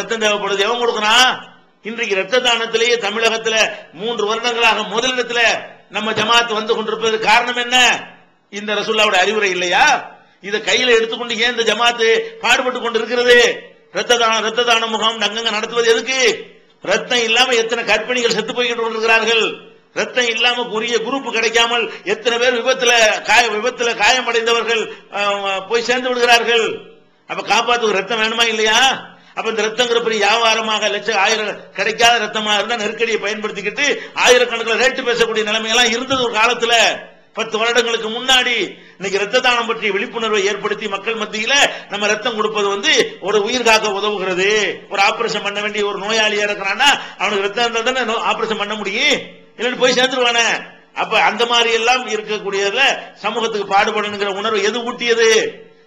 ரத்தம் தேவைப்படுது. எவன் கொடுக்கணும்? இன்றைக்கு ரத்த தானத்திலேயே தமிழகத்துல மூன்று வருடங்களாக முதலிடத்துல நம்ம ஜமாத் வந்து கொண்டிருப்பது காரணம் என்ன? இந்த ரசுல்லாவுடைய அறிவுரை இல்லையா? இதை கையில எடுத்துக்கொண்டு ஏன் இந்த ஜமாத்து பாடுபட்டு கொண்டு இருக்கிறது ரத்த தான ரத்த தான முகாம் அங்கங்க நடத்துவது எதுக்கு? ரத்தம் இல்லாம எத்தனை கற்பிணிகள் செத்து போய்கிட்டு கொண்டிருக்கிறார்கள்? ரத்தம் இல்லாம உரிய குரூப் கிடைக்காமல் எத்தனை பேர் விபத்துல காய விபத்துல காயமடைந்தவர்கள் போய் சேர்ந்து விடுகிறார்கள்? அப்ப காப்பாத்துக்கு ரத்தம் வேணுமா இல்லையா? அப்ப இந்த ரத்தங்கிற பெரிய வியாபாரமாக லட்சம் ஆயிரம் கிடைக்காத ரத்தமா இருந்தா நெருக்கடியை பயன்படுத்திக்கிட்டு ஆயிரக்கணக்கில் ரேட்டு பேசக்கூடிய நிலைமையெல்லாம் இருந்தது ஒரு காலத்துல. பத்து வருடங்களுக்கு முன்னாடி இன்னைக்கு ரத்த தானம் பற்றிய விழிப்புணர்வை ஏற்படுத்தி மக்கள் மத்தியில நம்ம ரத்தம் கொடுப்பது வந்து ஒரு உயிர் காக்க உதவுகிறது. ஒரு ஆபரேஷன் பண்ண வேண்டிய ஒரு நோயாளியா இருக்கிறான்னா அவனுக்கு ரத்தம் இருந்தால் தானே ஆபரேஷன் பண்ண முடியும்? இல்லைன்னு போய் சேர்ந்துருவானே. அப்ப அந்த மாதிரி எல்லாம் இருக்கக்கூடியதுல சமூகத்துக்கு பாடுபடணுங்கிற உணர்வு எது ஊட்டியது?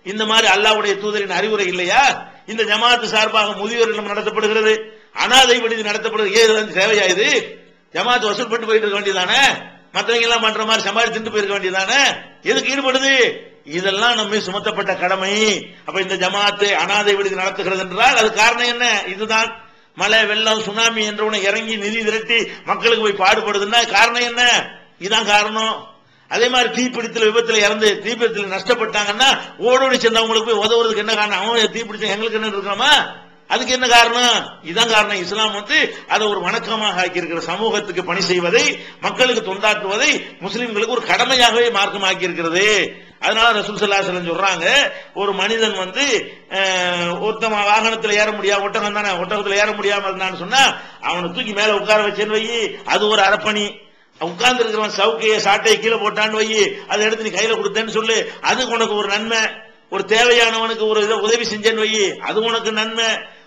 இந்த மாதிரி அல்லாவுடைய தூதரின் அறிவுரை இல்லையா? இந்த ஜமாத்து சார்பாக முதியோர் இல்லம் நடத்தப்படுகிறது. அனாதை விடுதி நடத்தப்படுகிறது. ஏது வந்து இது? ஜமாத்து வசூல் பண்ணி போயிட்டு இருக்க வேண்டியதானே மற்றவங்க எல்லாம் பண்ற மாதிரி சம்பாதிச்சு திண்டு போயிருக்க வேண்டியதானே எதுக்கு ஈடுபடுது? இதெல்லாம் நம்ம சுமத்தப்பட்ட கடமை. அப்ப இந்த ஜமாத்து அனாதை விடுதி நடத்துகிறது என்றால் அது காரணம் என்ன? இதுதான். மழை வெள்ளம் சுனாமி என்றவனை இறங்கி நிதி திரட்டி மக்களுக்கு போய் பாடுபடுதுன்னா காரணம் என்ன? இதுதான் காரணம். அதே மாதிரி தீப்பிடித்தல் விபத்துல இறந்து தீப்பிடித்தல் நஷ்டப்பட்டாங்கன்னா ஓடோடி சேர்ந்தவங்களுக்கு போய் உதவுறதுக்கு என்ன காரணம்? அவன் தீப்பிடிச்ச எங்களுக்கு என்ன இருக்கிறோமா அதுக்கு என்ன காரணம்? இதான் காரணம். இஸ்லாம் வந்து அதை ஒரு வணக்கமாக ஆக்கியிருக்கிற சமூகத்துக்கு பணி செய்வதை மக்களுக்கு தொண்டாற்றுவதை முஸ்லிம்களுக்கு ஒரு கடமையாகவே மார்க்கமாக்கி இருக்கிறது அதனால ரசூல் சல்லாசலம் சொல்றாங்க ஒரு மனிதன் வந்து அஹ், ஒருத்தன் வாகனத்துல ஏற முடியாம ஒட்டகம் தானே ஒட்டகத்துல ஏற முடியாம இருந்தான்னு சொன்னா அவனை தூக்கி மேல உட்கார வச்சேன்னு வை அது ஒரு அரப்பணி உட்கார்ந்து இருக்கிறவன் சவுக்கையை சாட்டையை கீழே போட்டான்னு வை அதை எடுத்து நீ கையில கொடுத்தேன்னு சொல்லு. அதுக்கு உனக்கு ஒரு நன்மை. ஒரு தேவையானவனுக்கு ஒரு இதை உதவி செஞ்சேன்னு வை அது உனக்கு நன்மை.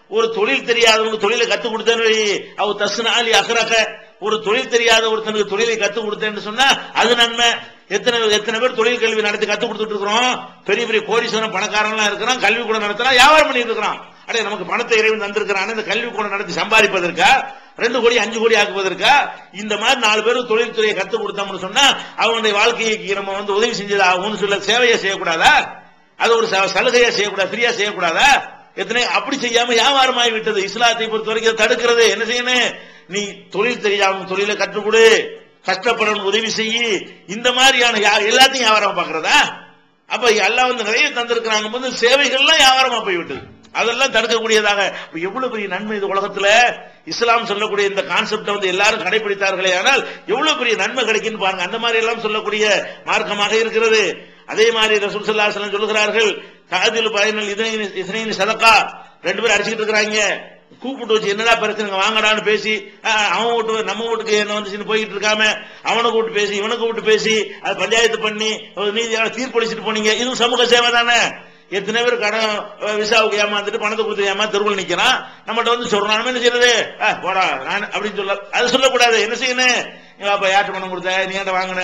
ஒரு தொழில் தெரியாதவனுக்கு தொழிலை கத்துக் கொடுத்தேன்னு வை அவ தசுனாலி அகரக ஒரு தொழில் தெரியாத ஒருத்தனுக்கு தொழிலை கத்துக் கொடுத்தேன்னு சொன்னா அது நன்மை. எத்தனை எத்தனை பேர் தொழில் கல்வி நடத்தி கத்துக் கொடுத்துட்டு இருக்கிறோம்? பெரிய பெரிய கோடீஸ்வரன் பணக்காரன்லாம் இருக்கிறான் கல்வி கூட நடத்துறான் வியாபாரம் பண்ணிட்டு இருக்கிறான். அடே நமக்கு பணத்தை இறைவன் தந்திருக்கிறான் இந்த கல்வி கூட நடத்தி சம்பாதிப்பதற்கா? ரெண்டு கோடி அஞ்சு கோடி ஆக்குவதற்கா? இந்த மாதிரி நாலு பேரும் தொழில்துறையை கத்து கொடுத்தோம்னு சொன்னா அவனுடைய வாழ்க்கைக்கு நம்ம வந்து உதவி செஞ்சதாகும்னு சொல்ல சேவையை செய்யக்கூடாதா? அது ஒரு ச- சலுகையா செய்யக்கூடாது? ஃப்ரீயா செய்யக்கூடாதா? எத்தனை அப்படி செய்யாம வியாபாரமாகி விட்டது இஸ்லாத்தை பொறுத்த வரைக்கும் தடுக்கிறது. என்ன செய்யணும்? நீ தொழில் தெரியாம தொழிலை கற்றுக்கொடு. கஷ்டப்படணும் உதவி செய்யி. இந்த மாதிரியான எல்லாத்தையும் வியாபாரம் பாக்குறதா அப்ப எல்லாம் வந்து நிறைய தந்திருக்கிறாங்க. போது சேவைகள்லாம் வியாபாரமா போய்விட்டது. அதெல்லாம் தடுக்கக்கூடியதாக. எவ்வளவு பெரிய நன்மை இது உலகத்துல? இஸ்லாம் சொல்லக்கூடிய இந்த கான்செப்டை வந்து எல்லாரும் கடைபிடித்தார்களே ஆனால் எவ்வளவு பெரிய நன்மை கிடைக்குன்னு பாருங்க. அந்த மாதிரி எல்லாம் சொல்லக்கூடிய மார்க்கமாக இருக்கிறது. அதே மாதிரி ரசூல் ஸல்லல்லாஹு சொல்லுகிறார்கள் தாதில் பயனில் இதனையின் சதக்கா. ரெண்டு பேரும் அடிச்சுக்கிட்டு இருக்கிறாங்க. கூப்பிட்டு வச்சு என்னடா பிரச்சனை வாங்கடான்னு பேசி ஆ, அவன் வீட்டு நம்ம வீட்டுக்கு என்ன வந்துச்சுன்னு போயிட்டு இருக்காம அவனை கூப்பிட்டு பேசி இவனை கூப்பிட்டு பேசி அது பஞ்சாயத்து பண்ணி ஒரு நீதியான தீர்ப்பளிச்சுட்டு போனீங்க. இதுவும் சமூக சேவை தானே? எத்தனை பேர் கடன் விசாவுக்கு ஏமாந்துட்டு பணத்தை கொடுத்து ஏமா தெருவில் நிக்கிறான்? நம்மகிட்ட வந்து சொல்றான் என்ன செய்யறது? ஆ, போடா நான் அப்படின்னு சொல்ல அது சொல்லக்கூடாது. என்ன செய்யணும்? நீ அப்ப யார்கிட்ட பணம் கொடுத்த? நீ ஏன்டா வாங்கின?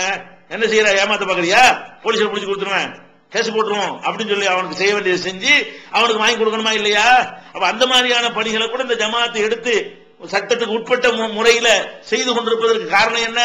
என்ன செய்யற? ஏமாத்த பாக்குறியா? போலீஸ்ல பிடிச்சு கொடுத்துருவேன். கேஸ் போட்டுருவோம் அப்படின்னு சொல்லி அவனுக்கு செய்ய வேண்டியது செஞ்சு அவனுக்கு வாங்கி கொடுக்கணுமா இல்லையா? அப்ப அந்த மாதிரியான பணிகளை கூட இந்த ஜமாத்து எடுத்து சட்டத்துக்கு உட்பட்ட முறையில செய்து கொண்டிருப்பதற்கு காரணம் என்ன?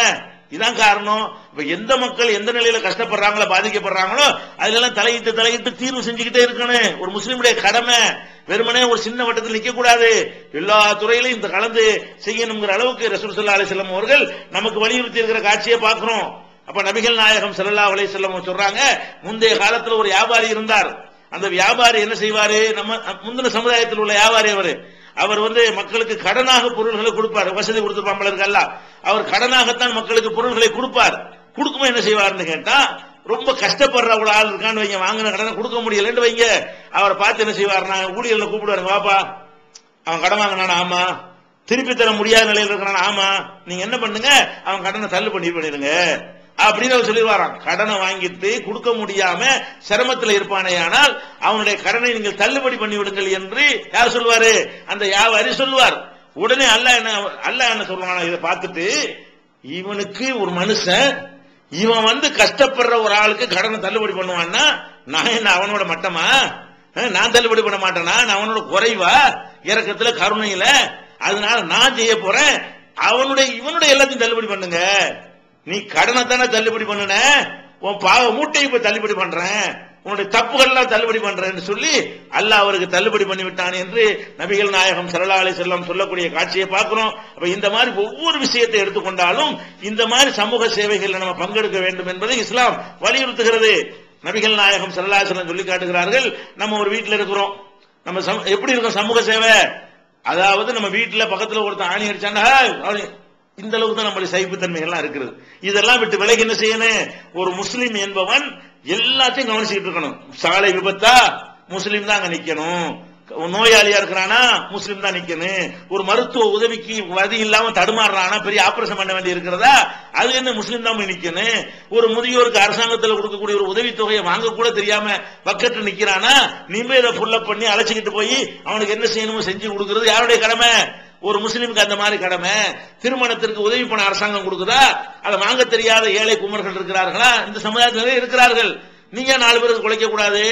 இதான் காரணம். இப்ப எந்த மக்கள் எந்த நிலையில கஷ்டப்படுறாங்களோ பாதிக்கப்படுறாங்களோ அதுல எல்லாம் தலையிட்டு தலையிட்டு தீர்வு செஞ்சுக்கிட்டே இருக்கணும். ஒரு முஸ்லீமுடைய கடமை. வெறுமனே ஒரு சின்ன வட்டத்தில் நிக்க கூடாது எல்லா துறையிலும் இந்த கலந்து செய்யணுங்கிற அளவுக்கு ரசூல் ஸல்லல்லாஹு அவர்கள் நமக்கு வலியுறுத்தி இருக்கிற காட்சியை பார்க்கிறோம். அப்ப நபிகள் நாயகம் செல்லல்லா அலைஹி செல்லம் சொல்றாங்க முந்தைய காலத்துல ஒரு வியாபாரி இருந்தார். அந்த வியாபாரி என்ன செய்வாரு? நம்ம முந்தின சமுதாயத்தில் உள்ள வியாபாரி அவரு. அவர் வந்து மக்களுக்கு கடனாக பொருள்களை கொடுப்பார். வசதி கொடுத்துருப்பாங்க அவர் கடனாகத்தான் மக்களுக்கு பொருள்களை கொடுப்பார். கொடுக்குமா என்ன செய்வார்னு கேட்டா ரொம்ப கஷ்டப்படுற ஒரு ஆள் இருக்கான்னு வைங்க வாங்கின கடனை கொடுக்க முடியலன்னு வைங்க. அவரை பார்த்து என்ன செய்வார்னா ஊழியர்ல கூப்பிடுவாருங்க வாப்பா அவன் கடன் வாங்கினானா? ஆமா. திருப்பி தர முடியாத நிலையில் இருக்கிறான்? ஆமா. நீங்க என்ன பண்ணுங்க? அவன் கடனை தள்ளு பண்ணி பண்ணிடுங்க. அப்படின்னு அவர் சொல்லிடுவாராம். கடனை வாங்கிட்டு கொடுக்க முடியாம சிரமத்தில் இருப்பானே ஆனால் அவனுடைய கடனை நீங்கள் தள்ளுபடி பண்ணி விடுங்கள் என்று யார் சொல்வாரு? அந்த வியாபாரி சொல்லுவார். உடனே அல்ல என்ன அல்ல என்ன சொல்லுவானா இதை பார்த்துட்டு இவனுக்கு ஒரு மனுஷன் இவன் வந்து கஷ்டப்படுற ஒரு ஆளுக்கு கடனை தள்ளுபடி பண்ணுவான்னா நான் என்ன அவனோட மட்டமா? நான் தள்ளுபடி பண்ண மாட்டேனா? நான் அவனோட குறைவா? இறக்கத்துல கருணையில அதனால நான் செய்ய போறேன். அவனுடைய இவனுடைய எல்லாத்தையும் தள்ளுபடி பண்ணுங்க. நீ கடனை தானே தள்ளுபடி பண்ணுன? உன் பாவ மூட்டை இப்ப தள்ளுபடி பண்றேன். உன்னுடைய தப்புகள்லாம் தள்ளுபடி பண்றேன்னு சொல்லி அல்லாஹ் அவருக்கு தள்ளுபடி பண்ணி விட்டான் என்று நபிகள் நாயகம் ஸல்லல்லாஹு அலைஹி சொல்லக்கூடிய காட்சியை பார்க்கிறோம். அப்ப இந்த மாதிரி ஒவ்வொரு விஷயத்தை எடுத்துக்கொண்டாலும் இந்த மாதிரி சமூக சேவைகளில் நம்ம பங்கெடுக்க வேண்டும் என்பதை இஸ்லாம் வலியுறுத்துகிறது. நபிகள் நாயகம் சரலா செல்லம் சொல்லி காட்டுகிறார்கள் நம்ம ஒரு வீட்டில் இருக்கிறோம். நம்ம எப்படி இருக்கும் சமூக சேவை? அதாவது நம்ம வீட்டில் பக்கத்தில் ஒருத்தன் ஆணி அடிச்சாண்டா இந்த அளவுக்கு தான் நம்மளுடைய சகிப்புத்தன்மைகள்லாம் இருக்கிறது இதெல்லாம் விட்டு விலகி என்ன செய்யணும்? ஒரு முஸ்லீம் என்பவன் எல்லாத்தையும் கவனிச்சுக்கிட்டு இருக்கணும். சாலை விபத்தா? முஸ்லீம் தான் அங்க நிக்கணும். நோயாளியா இருக்கிறானா? முஸ்லீம் தான் நிக்கணும். ஒரு மருத்துவ உதவிக்கு வதி இல்லாம தடுமாறுறானா? பெரிய ஆபரேஷன் பண்ண வேண்டி இருக்கிறதா? அது என்ன முஸ்லீம் தான் போய் நிக்கணும். ஒரு முதியோருக்கு அரசாங்கத்தில் கொடுக்கக்கூடிய ஒரு உதவித்தொகையை வாங்க கூட தெரியாம பக்கத்துல நிக்கிறானா? நீமே இதை ஃபுல்லப் பண்ணி அழைச்சிக்கிட்டு போய் அவனுக்கு என்ன செய்யணுமோ செஞ்சு கொடுக்கறது யாருடைய கடமை? ஒரு முஸ்லீமுக்கு அந்த மாதிரி கடமை? திருமணத்திற்கு உதவி பண்ண அரசாங்கம் கொடுக்குதா? அதை வாங்க தெரியாத ஏழை குமர்கள் இருக்கிறார்களா? இந்த சமுதாயத்தில் இருக்கிறார்கள். நீங்க நாலு பேருக்கு குலைக்க கூடாது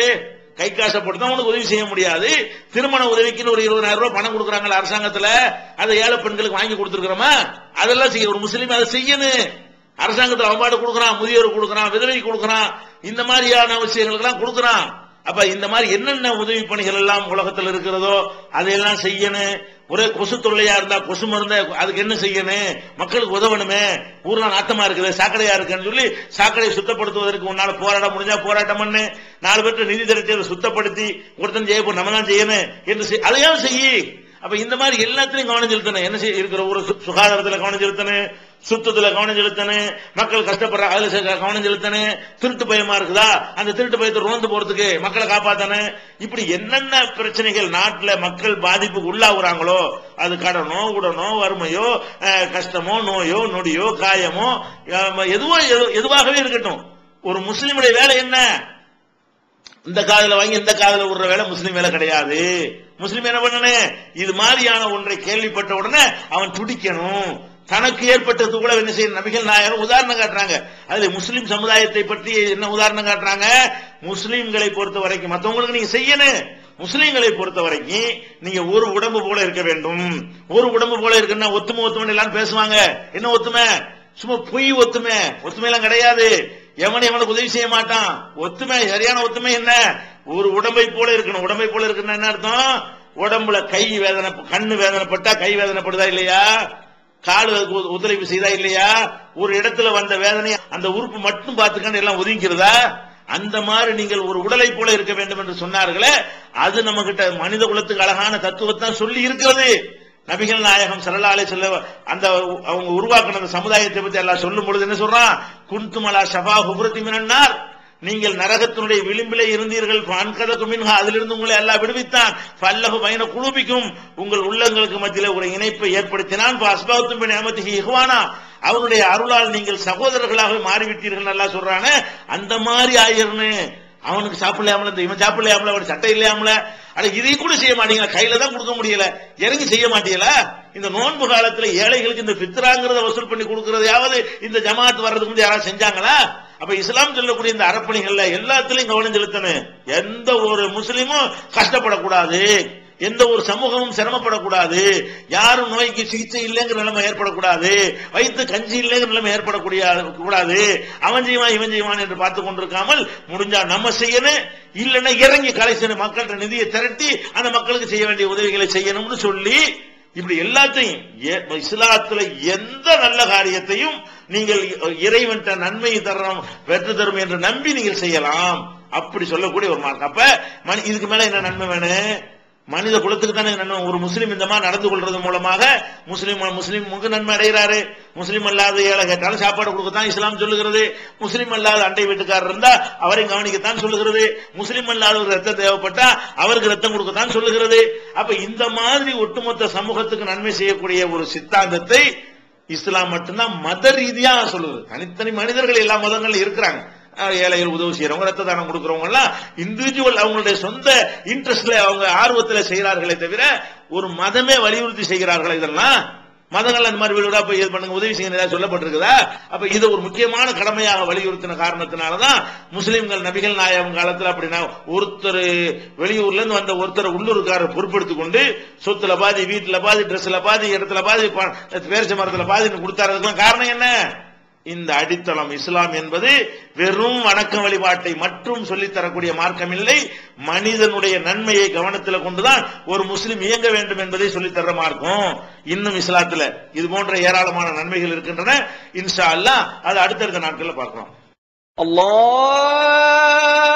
கை காசை போட்டு தான் உனக்கு உதவி செய்ய முடியாது. திருமண உதவிக்குன்னு ஒரு இருபதாயிரம் ரூபாய் பணம் கொடுக்குறாங்களா அரசாங்கத்துல. அதை ஏழை பெண்களுக்கு வாங்கி கொடுத்துருக்கிறோமா? அதெல்லாம் செய்ய ஒரு முஸ்லீம் அதை செய்யணும். அரசாங்கத்தில் அவன்பாடு கொடுக்குறான் முதியோர் கொடுக்குறான் விதவை கொடுக்குறான். இந்த மாதிரியான விஷயங்களுக்கெல்லாம் கொடுக்குறான். அப்ப இந்த மாதிரி என்னென்ன உதவி பணிகள் எல்லாம் உலகத்தில் இருக்கிறதோ அதையெல்லாம் செய்யணும் ஒரே கொசு தொல்லையா இருந்தா கொசு மருந்த அதுக்கு என்ன செய்யணும் மக்களுக்கு உதவணுமே. ஊர்லாம் நாட்டமா இருக்குது. சாக்கடையா இருக்குன்னு சொல்லி சாக்கடையை சுத்தப்படுத்துவதற்கு உன்னால போராட முடிஞ்சா போராட்டம் பண்ணு. நாலு பேர்ட்ட நிதி திரட்டியதை சுத்தப்படுத்தி ஒருத்தன் செய்ய நம்ம தான் செய்யணும் என்று செய்- செய்யி அப்ப இந்த மாதிரி எல்லாத்திலையும் கவனம் செலுத்தணும். என்ன செய்ய இருக்கிற ஒரு சு- சுகாதாரத்துல கவனம் செலுத்தணும். சுத்தத்துல கவனம் செலுத்தணும். மக்கள் கஷ்டப்படுற அதுல கவனம் செலுத்தணும். திருட்டு பயமா இருக்குதா? அந்த திருட்டு பயத்தை ரோந்து போறதுக்கு மக்களை காப்பாத்தணும். இப்படி என்னென்ன பிரச்சனைகள் நாட்டுல மக்கள் பாதிப்புக்கு உள்ளாகுறாங்களோ அது கடனோ உடனோ வறுமையோ கஷ்டமோ நோயோ நொடியோ காயமோ எதுவோ எது- எதுவாகவே இருக்கட்டும். ஒரு முஸ்லீமுடைய வேலை என்ன? இந்த காதல வாங்கி இந்த காதல விடுற வேலை முஸ்லீம் வேலை கிடையாது. முஸ்லீம் என்ன பண்ணனே இது மாதிரியான ஒன்றை கேள்விப்பட்ட உடனே அவன் துடிக்கணும். தனக்கு ஏற்பட்டது கூட என்ன செய்ய நபிகள் நாயகம் உதாரணம் காட்டுறாங்க. அதுல முஸ்லீம் சமுதாயத்தை பற்றி என்ன உதாரணம் காட்டுறாங்க? முஸ்லீம்களை பொறுத்த வரைக்கும் மற்றவங்களுக்கு நீங்க செய்யணும். முஸ்லீம்களை பொறுத்த வரைக்கும் நீங்க ஒரு உடம்பு போல இருக்க வேண்டும். ஒரு உடம்பு போல இருக்குன்னா ஒத்துமை ஒத்துமை எல்லாரும் பேசுவாங்க. என்ன ஒத்துமை? சும்மா பொய் ஒத்துமை. ஒத்துமை எல்லாம் கிடையாது. எவன் எவனுக்கு உதவி செய்ய மாட்டான். ஒத்துமை சரியான ஒத்துமை என்ன? ஒரு உடம்பை போல இருக்கணும். உடம்பை போல இருக்குன்னா என்ன அர்த்தம்? உடம்புல கை வேதனை கண்ணு வேதனைப்பட்டா கை வேதனைப்படுதா இல்லையா? கால் ஒத்துழைப்பு செய்தா இல்லையா? ஒரு இடத்துல வந்த வேதனை அந்த உறுப்பு மட்டும் பார்த்துக்கன்னு எல்லாம் ஒதுங்கிறதா? அந்த மாதிரி நீங்கள் ஒரு உடலை போல இருக்க வேண்டும் என்று சொன்னார்களே அது நம்ம கிட்ட மனித குலத்துக்கு அழகான தத்துவத்தான் சொல்லி இருக்கிறது. நபிகள் நாயகம் ஸல்லல்லாஹு சொல்ல அந்த அவங்க உருவாக்கின அந்த சமுதாயத்தை பத்தி எல்லாம் சொல்லும் பொழுது என்ன சொல்றான்? குன்துமலா ஷபா ஹுப்ரத்தி மினன்னார் நீங்கள் நரகத்தினுடைய விளிம்பிலே இருந்தீர்கள். அன்கதக்கு மின்ஹா அதிலிருந்து உங்களை எல்லாம் விடுவித்தான். பல்லகு பயண குழுபிக்கும் உங்கள் உள்ளங்களுக்கு மத்தியில் ஒரு இணைப்பை ஏற்படுத்தினான். அஸ்பாத்தும் நியமத்திகி இஹ்வானா. அவருடைய அருளால் நீங்கள் சகோதரர்களாக மாறிவிட்டீர்கள் நல்லா சொல்றான. அந்த மாதிரி ஆயிரனு. அவனுக்கு சாப்பிடலாமல இந்த இவன் சாப்பிடலையாமல அவன் சட்டை இல்லையாமல அட இதை கூட செய்ய மாட்டீங்களா? கையில தான் கொடுக்க முடியல. இறங்கி செய்ய மாட்டீங்களா? இந்த நோன்பு காலத்துல ஏழைகளுக்கு இந்த பித்ராங்கிறத வசூல் பண்ணி கொடுக்கறதையாவது இந்த ஜமாத் வர்றதுக்கு முந்தைய யாராவது செஞ்சாங்களா? அப்ப இஸ்லாம் சொல்லக்கூடிய இந்த அறப்பணிகள்ல எல்லாத்திலையும் கவனம் செலுத்தணும். எந்த ஒரு முஸ்லீமும் கஷ்டப்படக்கூடாது. எந்த ஒரு சமூகமும் சிரமப்படக்கூடாது. யாரும் நோய்க்கு சிகிச்சை இல்லைங்கிற நிலைமை ஏற்படக்கூடாது. வயிற்று கஞ்சி இல்லைங்கிற நிலைமை ஏற்படக்கூடிய கூடாது. அவன் செய்வான் இவன் செய்வான் என்று பார்த்து கொண்டிருக்காமல் முடிஞ்சா நம்ம செய்யணும். இல்லைன்னா இறங்கி கலை செய்யணும். மக்கள்கிட்ட நிதியை திரட்டி அந்த மக்களுக்கு செய்ய வேண்டிய உதவிகளை செய்யணும்னு சொல்லி இப்படி எல்லாத்தையும் இஸ்லாத்துல எந்த நல்ல காரியத்தையும் நீங்கள் இறைவன்ட்ட நன்மையை தரும் வெற்றி தரும் என்று நம்பி நீங்கள் செய்யலாம். அப்படி சொல்லக்கூடிய ஒரு மார்க் அப்ப இதுக்கு மேல என்ன நன்மை வேணும்? மனித குலத்துக்கு தானே நன்மை ஒரு முஸ்லீம் இந்த மாதிரி நடந்து கொள்றது மூலமாக முஸ்லீம் முஸ்லீமுக்கு நன்மை அடைகிறாரு. முஸ்லீம் அல்லாத ஏழை கேட்டாலும் சாப்பாடு கொடுக்கத்தான் இஸ்லாம் சொல்லுகிறது. முஸ்லீம் அல்லாத அண்டை வீட்டுக்காரர் இருந்தா அவரையும் கவனிக்கத்தான் சொல்லுகிறது. முஸ்லீம் அல்லாத ஒரு ரத்தம் தேவைப்பட்டா அவருக்கு ரத்தம் கொடுக்கத்தான் சொல்லுகிறது. அப்ப இந்த மாதிரி ஒட்டுமொத்த சமூகத்துக்கு நன்மை செய்யக்கூடிய ஒரு சித்தாந்தத்தை இஸ்லாம் மட்டும்தான் மத ரீதியா சொல்லுது. தனித்தனி மனிதர்கள் எல்லா மதங்களும் இருக்கிறாங்க. ஏழைகள் உதவி செய்யறவங்க ரத்த தானம் கொடுக்கறவங்க எல்லாம் இண்டிவிஜுவல் அவங்களுடைய சொந்த இன்ட்ரெஸ்ட்ல அவங்க ஆர்வத்துல செய்யறார்களே தவிர ஒரு மதமே வலியுறுத்தி செய்கிறார்கள் இதெல்லாம். மதங்கள் அந்த மாதிரி வீடு போய் இது பண்ணுங்க உதவி செய்யுங்க சொல்லப்பட்டிருக்குதா? அப்ப இது ஒரு முக்கியமான கடமையாக வலியுறுத்தின காரணத்தினாலதான் முஸ்லிம்கள் நபிகள் நாயகம் காலத்தில் அப்படின்னா ஒருத்தர் வெளியூர்ல இருந்து வந்த ஒருத்தர் உள்ளூர்காரர் பொறுப்பெடுத்துக் கொண்டு சொத்துல பாதி வீட்டுல பாதி ட்ரெஸ்ல பாதி இடத்துல பாதி பேரிச்ச மரத்துல பாதி கொடுத்தாரதுக்கெல்லாம் காரணம் என்ன? இந்த அடித்தளம் இஸ்லாம் என்பது வெறும் வணக்க வழிபாட்டை மட்டும் சொல்லித்தரக்கூடிய மார்க்கம் இல்லை மனிதனுடைய நன்மையை கவனத்தில் கொண்டுதான் ஒரு முஸ்லீம் இயங்க வேண்டும் என்பதை சொல்லித்தர மார்க்கம். இன்னும் இஸ்லாத்துல இது போன்ற ஏராளமான நன்மைகள் இருக்கின்றன. இன்ஷா அல்லா அது அடுத்தடுத்த நாட்கள்ல பார்க்கிறோம் அல்லாஹ்!